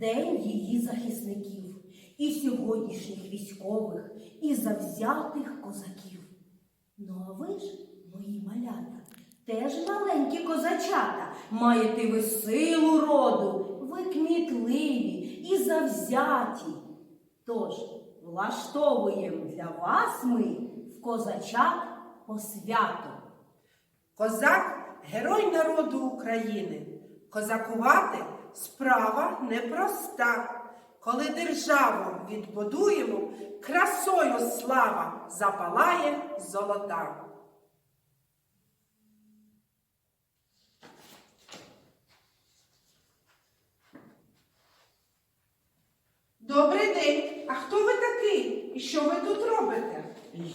День її захисників, і сьогоднішніх військових, і завзятих козаків. Ну а ви ж, мої малята, теж маленькі козачата, маєте ви силу роду, ви кмітливі і завзяті. Тож влаштовуємо для вас ми в козачат посвято. Козак герой народу України. Козакувати справа непроста. Коли державу відбудуємо, красою слава запалає золота. Добрий день! А хто ви такий? І що ви тут робите?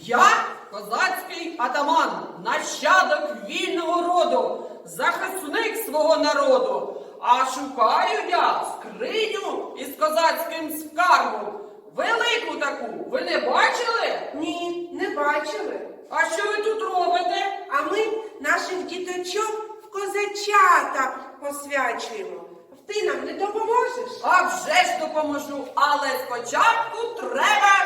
Я козацький атаман, нащадок вільного роду, захисник свого народу. А шукаю я скриню із козацьким скарбом. Велику таку, ви не бачили? Ні, не бачили. А що ви тут робите? А ми наших діточок в козачата посвячуємо. Ти нам не допоможеш? А вже ж допоможу, але спочатку треба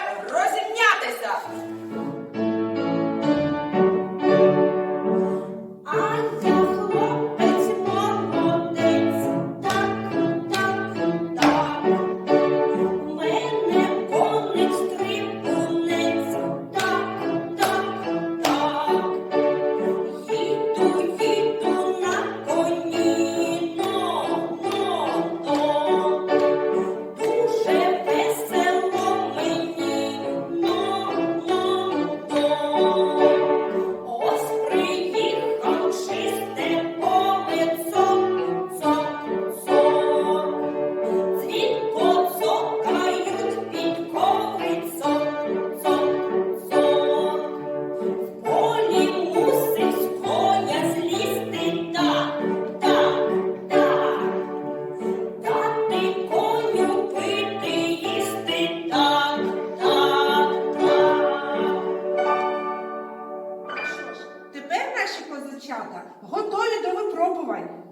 наші козачата готові до випробувань.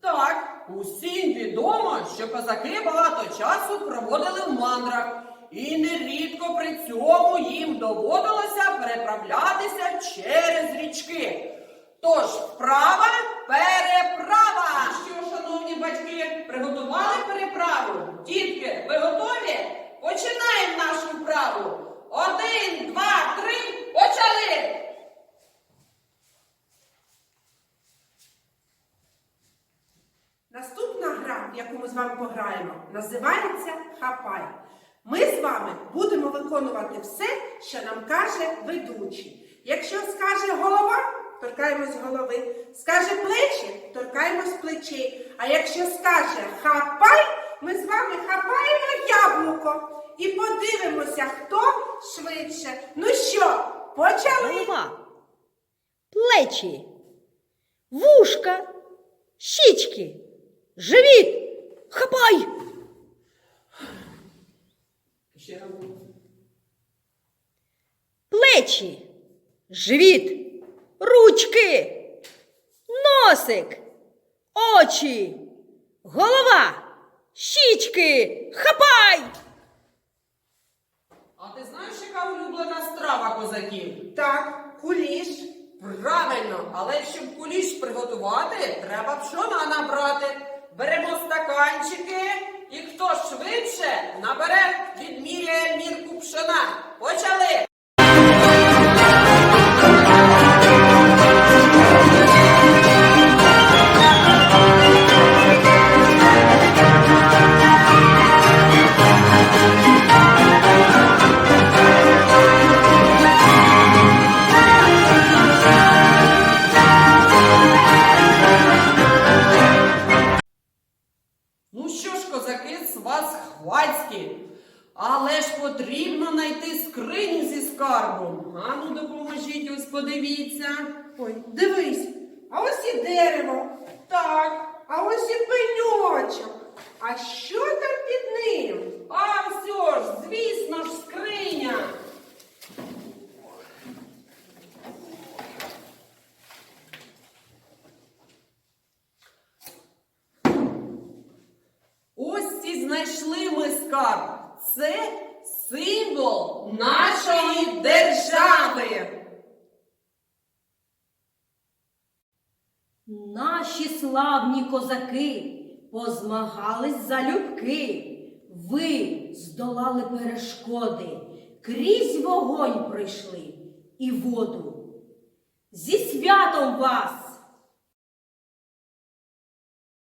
Так, усім відомо, що козаки багато часу проводили в мандрах, і нерідко при цьому їм доводилося переправлятися через річки. Тож вправа переправа! Що, шановні батьки, приготували переправу? Яку ми з вами пограємо, називається Хапай. Ми з вами будемо виконувати все, що нам каже ведучий. Якщо скаже голова, торкаємось голови, скаже плечі, торкаємось плечей. А якщо скаже хапай, ми з вами хапаємо яблуко і подивимося, хто швидше. Ну що, почали? голова, плечі, вушка, щічки, живіт. Хапай! Ще раз. Плечі, живіт, ручки, носик, очі, голова, щічки. Хапай! А ти знаєш, яка улюблена страва козаків? Так, куліш. Правильно, але щоб куліш приготувати, треба пшона набрати. Беремо стаканчики, і хто швидше набере, відміряє мірку пшена. Почали! Скриню зі скарбом. А ну допоможіть, ось подивіться. Ой, дивись, а ось і дерево. Так, а ось і пеньочок. А що там під ним? А все ж, звісно ж, скриня. Ось і знайшли ми скарб. Це символ нашої держави. Наші славні козаки позмагались залюбки. Ви здолали перешкоди, крізь вогонь пройшли і воду. Зі святом вас,